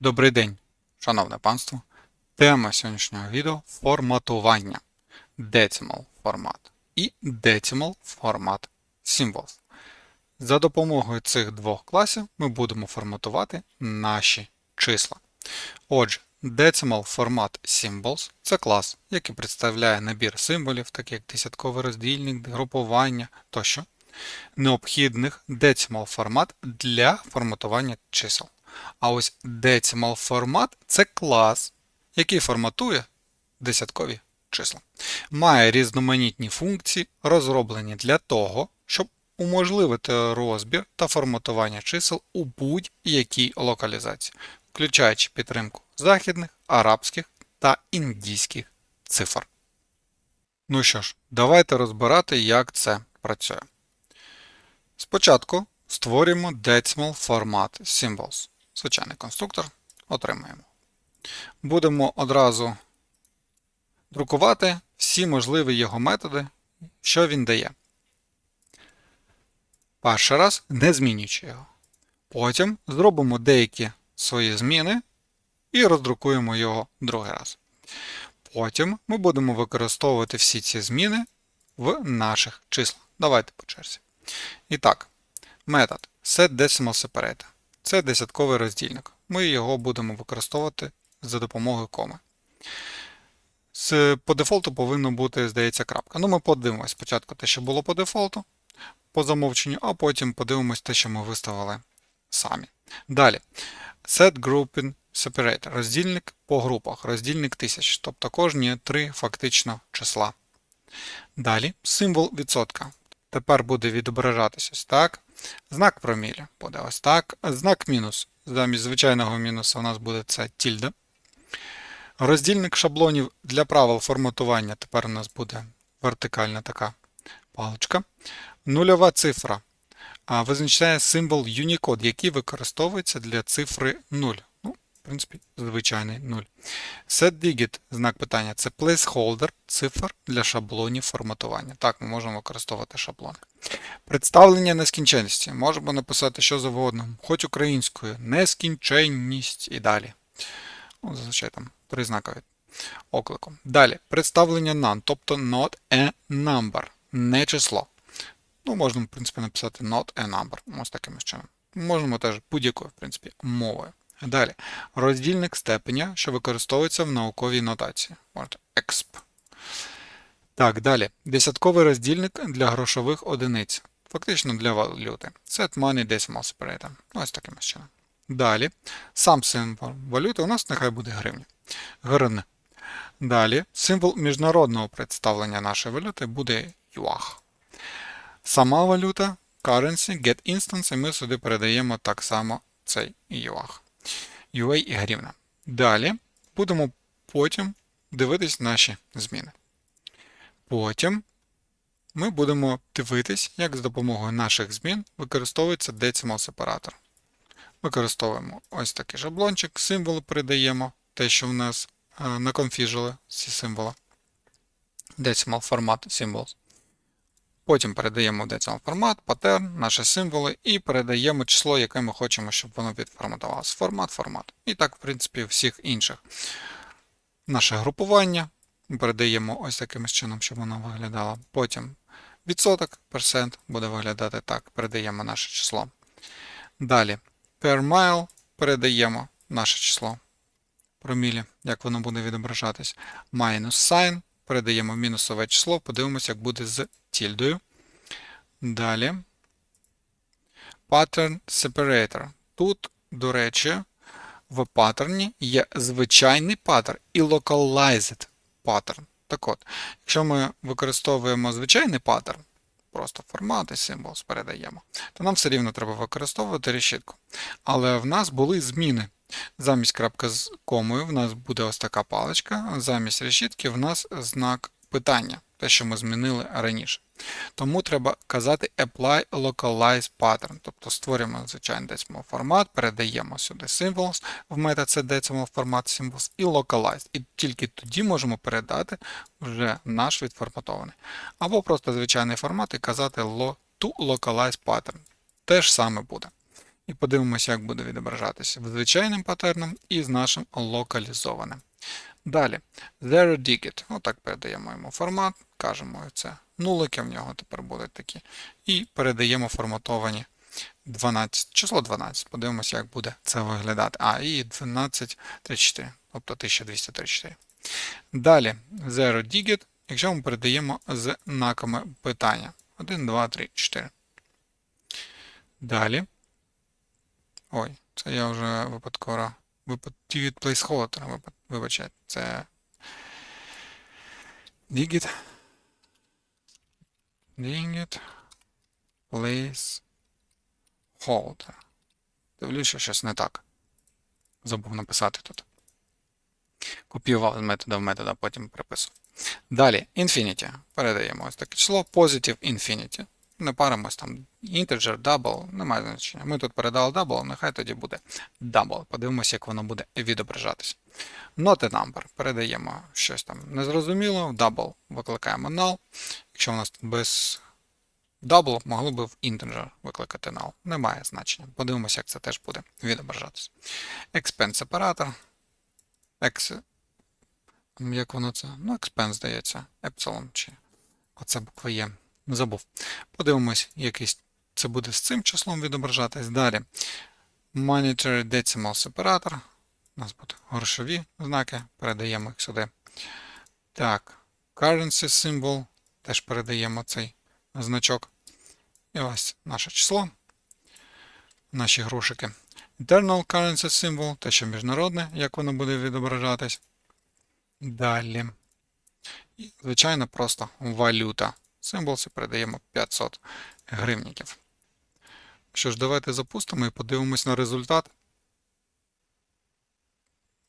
Добрий день, шановне панство. Тема сьогоднішнього відео форматування. Decimal формат і Decimal формат Symbols. За допомогою цих двох класів ми будемо форматувати наші числа. Отже, Decimal формат Symbols це клас, який представляє набір символів, таких як десятковий роздільник, групування тощо, необхідних decimal формат для форматування чисел. А ось decimal формат це клас, який форматує десяткові числа. Має різноманітні функції, розроблені для того, щоб уможливити розбір та форматування чисел у будь-якій локалізації, включаючи підтримку західних, арабських та індійських цифр. Ну що ж, давайте розбирати, як це працює. Спочатку створюємо decimal format symbols. Звичайний конструктор отримаємо. Будемо одразу друкувати всі можливі його методи, що він дає. Перший раз не змінюючи його. Потім зробимо деякі свої зміни і роздрукуємо його другий раз. Потім ми будемо використовувати всі ці зміни в наших числах. Давайте по черзі. І так, метод setDecimalSeparator. Це десятковий роздільник. Ми його будемо використовувати за допомогою коми. З, по дефолту повинно бути, здається, крапка. Ну, ми подивимось спочатку те, що було по дефолту, по замовченню, а потім подивимось те, що ми виставили самі. Далі. Set Grouping Separator. Роздільник по групах, роздільник тисяч, тобто кожні три фактично числа. Далі символ відсотка. Тепер буде відображатися ось так. Знак проміля буде ось так. Знак мінус. Замість звичайного мінуса у нас буде це тільда. Роздільник шаблонів для правил форматування. Тепер у нас буде вертикальна така паличка. Нульова цифра. Визначає символ Unicode, який використовується для цифри 0. В принципі, звичайний 0. SetDigit, знак питання, це placeholder цифр для шаблонів форматування. Так, ми можемо використовувати шаблони. Представлення нескінченності. Можемо написати що завгодно, хоч українською, нескінченність і далі. Ну, Зазвичай там три знакові окликом. Далі, представлення none, тобто not a number, не число. Ну, можна, в принципі, написати not a number. Ось таким чином. Можемо теж будь-якою, в принципі, мовою. Далі, роздільник степеня, що використовується в науковій нотації. Можете exp. Так, далі. Десятковий роздільник для грошових одиниць. Фактично для валюти. Set money decimal separator. Ось таким чином. Далі. Сам символ валюти у нас нехай буде гривня. Гривня. Далі. Символ міжнародного представлення нашої валюти буде юах. Сама валюта currency, get instance, і ми сюди передаємо так само цей юах. UA і гривна. Далі будемо потім дивитись наші зміни. Потім ми будемо дивитись, як з допомогою наших змін використовується decimal сепаратор. Використовуємо ось такий шаблончик, символи передаємо, те, що в нас е, наконфіжили ці символи. Decimal формат symbols. Потім передаємо в decimal формат, паттерн, наші символи і передаємо число, яке ми хочемо, щоб воно відформатувалося. Формат, формат. І так, в принципі, всіх інших. Наше групування. Передаємо ось таким чином, щоб воно виглядало. Потім відсоток, перцент буде виглядати так. Передаємо наше число. Далі per mile передаємо наше число. Промілі, як воно буде відображатись. Minus sign. Передаємо мінусове число, подивимося, як буде з тільдою. Далі. Pattern separator. Тут, до речі, в паттерні є звичайний паттерн і localized паттерн. Так от, якщо ми використовуємо звичайний паттерн, просто формат і символ передаємо, то нам все рівно треба використовувати решітку. Але в нас були зміни. Замість крапки з комою в нас буде ось така паличка, замість решітки в нас знак питання, те, що ми змінили раніше. Тому треба казати apply localize pattern, тобто створюємо звичайний decimal формат, передаємо сюди symbols в метод це decimal формат symbols і localize. І тільки тоді можемо передати вже наш відформатований. Або просто звичайний формат і казати to localize pattern. Те ж саме буде. І подивимося, як буде відображатися звичайним патерном і з нашим локалізованим. Далі, zero digit. Отак передаємо йому формат, кажемо це нулики в нього тепер будуть такі. І передаємо форматовані 12, число 12. Подивимося, як буде це виглядати. А, і 1234, тобто 1234. Далі, zero digit, якщо ми передаємо з знаками питання. 1, 2, 3, 4. Далі. Ой, це я вже випадково. Випад... від placeholder, випад... вибачайте, це digit. Digit. Place. Holder. Дивлюсь, що щось не так. Забув написати тут. Копіював з метода в метода, потім приписав. Далі, infinity. Передаємо ось таке число. Positive infinity. Не паримось там integer, double, немає значення. Ми тут передали double, нехай тоді буде double. Подивимося, як воно буде відображатися. Not a number. Передаємо щось там незрозуміло. Double викликаємо null. Якщо у нас без double, могли би в integer викликати null. Немає значення. Подивимося, як це теж буде відображатися. Expense сепаратор. Ex... Як воно це? Ну, expense, здається. Epsilon чи оце буква є. Забув. Подивимось, якийсь це буде з цим числом відображатись. Далі. Monetary Decimal Separator. У нас будуть грошові знаки, передаємо їх сюди. Так, Currency Symbol. Теж передаємо цей значок. І ось наше число. Наші грошики. Internal Currency Symbol, те, що міжнародне, як воно буде відображатись. Далі. І, звичайно, просто валюта. Символси передаємо 500 гривніків. Що ж, давайте запустимо і подивимось на результат.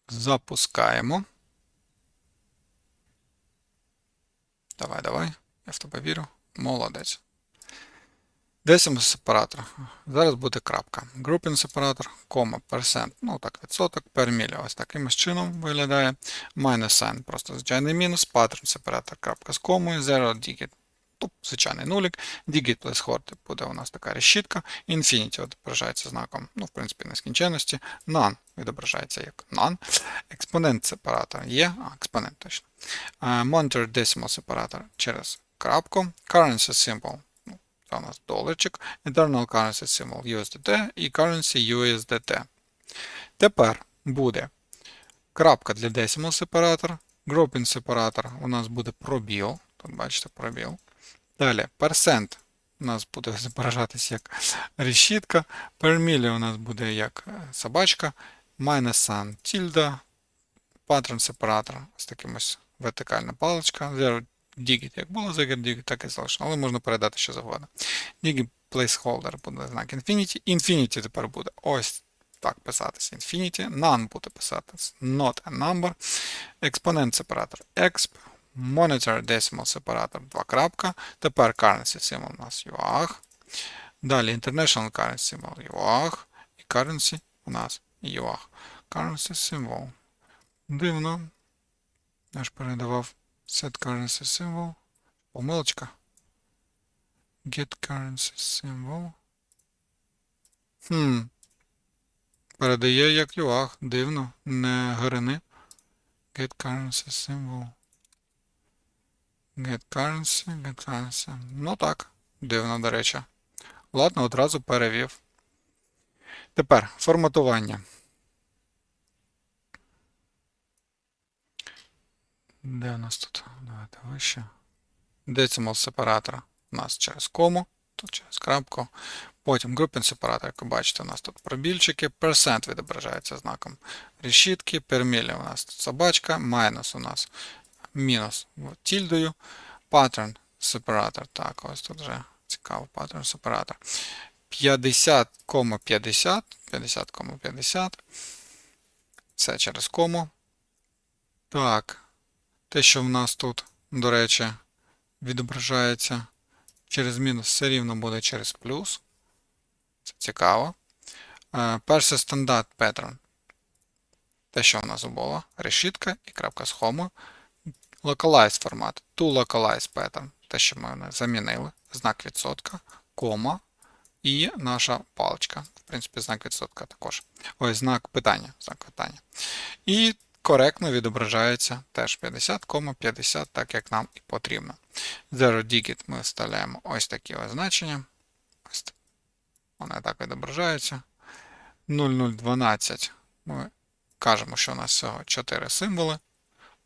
Запускаємо. Давай, давай. Я в тебе вірю. Молодець. Decimal сепаратор. Зараз буде крапка. Grouping сепаратор, кома, персент. Ну так, відсоток million. Ось таким чином виглядає. Minus sign, просто звичайний мінус. Pattern сепаратор, крапка з комою, zero digit. Тут звичайний нулік. Digit placeholder буде у нас така решітка. Infinity відображається знаком, ну, в принципі, нескінченності. None відображається як none. Експонент сепаратор є. А, експонент точно. Uh, monitor decimal сепаратор через крапку. Currency symbol. Ну, це у нас доларчик. Internal currency symbol USDT і currency USDT. Тепер буде крапка для decimal сепаратор. Grouping сепаратор у нас буде пробіл. Тут бачите пробіл. Далі, percent у нас буде зображатись як решітка. Million у нас буде як е, собачка. Minus sign тільда. Pattern сепаратор з таким ось вертикальна паличка. Zero digit, як було zero digit, так і залишено. Але можна передати що завгодно. Digit placeholder буде знак Infinity. Infinity тепер буде ось так писатись. Infinity. None буде писатись. Not a number. Експонент сепаратор exp. Monitor Decimal сепаратор 2 крапка. Тепер currency symbol у нас UAH. Далі International Currency Symbol UAH. І currency у нас UAH. Currency Symbol. Дивно. Я ж передавав set currency symbol. Помилочка. Get currency symbol. Хм. Передає як UAH. Дивно. Не грини. Get currency symbol. Get currency, get currency. Ну так, дивно, до речі. Ладно, одразу перевів. Тепер форматування. Де у нас тут? Давайте вище. Decimal сепаратор у нас через кому, тут через крапку. Потім grouping сепаратор, як ви бачите, у нас тут пробільчики. Percent відображається знаком решітки. Million у нас тут собачка. Майнус у нас мінус тільдою. Pattern сепаратор. Так, ось тут вже цікаво pattern сепаратор. 50,50. 50,50. Все через кому. Так. Те, що в нас тут, до речі, відображається через мінус, все рівно буде через плюс. Це цікаво. Перший стандарт pattern. Те, що в нас було. Решітка і крапка з хому. Localize формат. To localize pattern. Те, що ми замінили. Знак відсотка, кома і наша паличка. В принципі, знак відсотка також. Ось знак питання. Знак питання. І коректно відображається теж 50, 50, так як нам і потрібно. Zero digit ми вставляємо ось такі ось значення. Ось. Вони так відображаються. 0012 ми кажемо, що у нас всього 4 символи,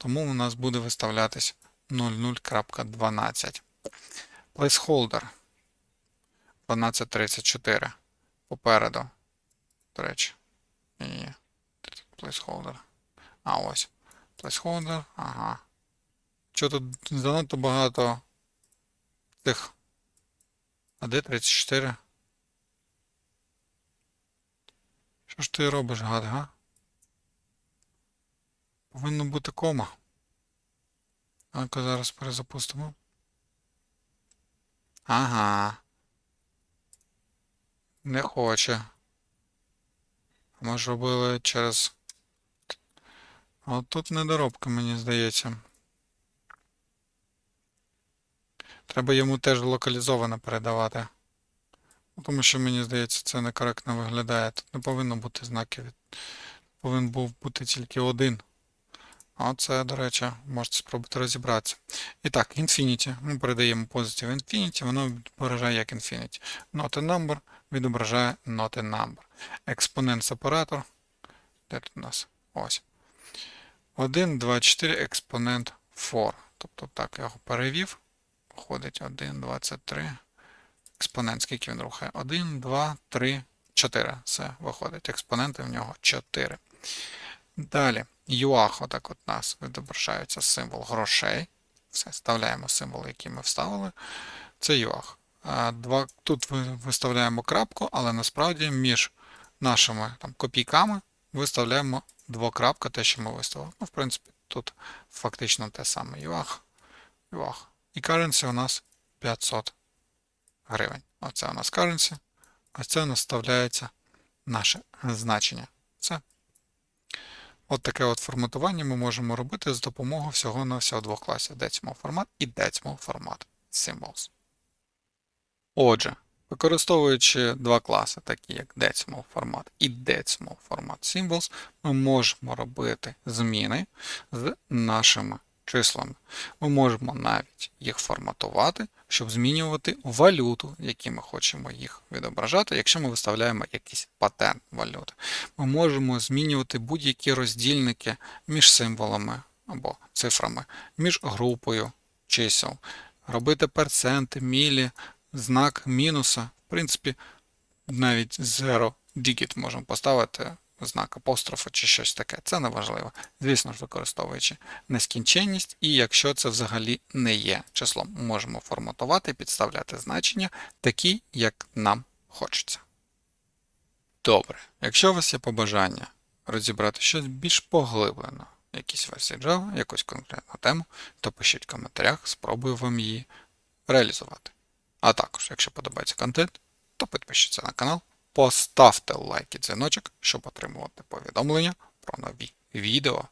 тому у нас буде виставлятись 00.12. Placeholder 1234 попереду. До речі, ні, placeholder. А ось. Placeholder, ага. Що тут занадто багато цих. А де 34? Що ж ти робиш, гад, га? Повинно бути кома. А-ка зараз перезапустимо. Ага. Не хоче. Ми ж робили через. От тут недоробка, мені здається. Треба йому теж локалізовано передавати. Ну, Тому що, мені здається, це некоректно виглядає. Тут не повинно бути знаків. Повинен був бути тільки один. А це, до речі, можете спробувати розібратися. І так, Infinity. Ми передаємо Positive Infinity, воно відображає як Infinity. Not a number відображає not a number. Експонент сепаратор. Де тут у нас? Ось. 1, 2, 4, експонент 4. Тобто так, я його перевів. Виходить 1, 23. Експонент, скільки він рухає? 1, 2, 3, 4. Все, виходить. Експоненти в нього 4. Далі. UAH, отак от нас відображається символ грошей. Все, вставляємо символ, який ми вставили. Це UAH. Тут виставляємо крапку, але насправді між нашими там, копійками виставляємо двокрапка, те, що ми виставили. Ну, в принципі, тут фактично те саме. UAH, UAH. І currency у нас 500 гривень. Оце у нас currency. Ось це у нас вставляється наше значення. Це От таке от форматування ми можемо робити з допомогою всього на всього двох класів Decimal формат і Decimal формат Symbols. Отже, використовуючи два класи, такі як Decimal формат і Decimal формат Symbols, ми можемо робити зміни з нашими числами. Ми можемо навіть їх форматувати, щоб змінювати валюту, в якій ми хочемо їх відображати, якщо ми виставляємо якийсь патент валюти. Ми можемо змінювати будь-які роздільники між символами або цифрами, між групою чисел, робити перценти, мілі, знак мінуса. В принципі, навіть zero digit можемо поставити знак апострофа чи щось таке. Це не важливо. Звісно ж, використовуючи нескінченність, і якщо це взагалі не є числом, можемо форматувати, підставляти значення такі, як нам хочеться. Добре, якщо у вас є побажання розібрати щось більш поглиблено, якісь версії Java, якусь конкретну тему, то пишіть в коментарях, спробую вам її реалізувати. А також, якщо подобається контент, то підпишіться на канал, поставте лайк і дзвіночок, щоб отримувати повідомлення про нові відео